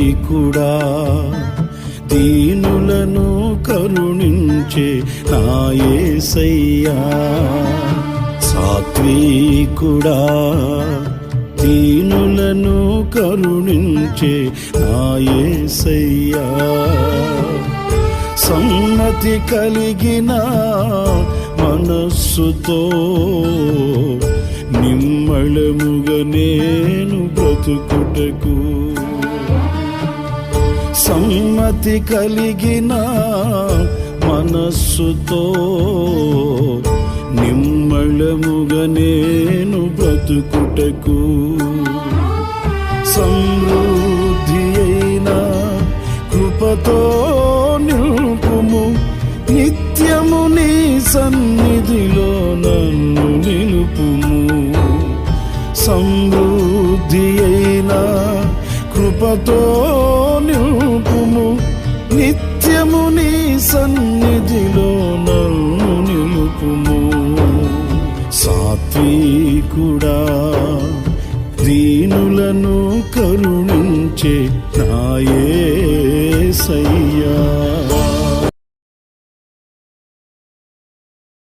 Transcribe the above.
సాత్వికుడా దీనులను కరుణించే నాయసయ్యా సాత్వికుడా దీనులను కరుణించే నాయసయ్యా సమ్మతి కలిగిన మనస్సుతో నిమ్మళముగా నేను బ్రతుకుటకు సమ్మతి కలిగిన మనస్సుతో నిమ్మళముగా నేను బ్రతుకుటకు సమృద్ధి అయిన కృపతో నిలుపుము. నిత్యము నీ సన్నిధిలో నన్ను నిలుపుము. సమృద్ధి అయిన కృపతో సాత్వికుడా దీనులను కరుణించే నాయసయ్యా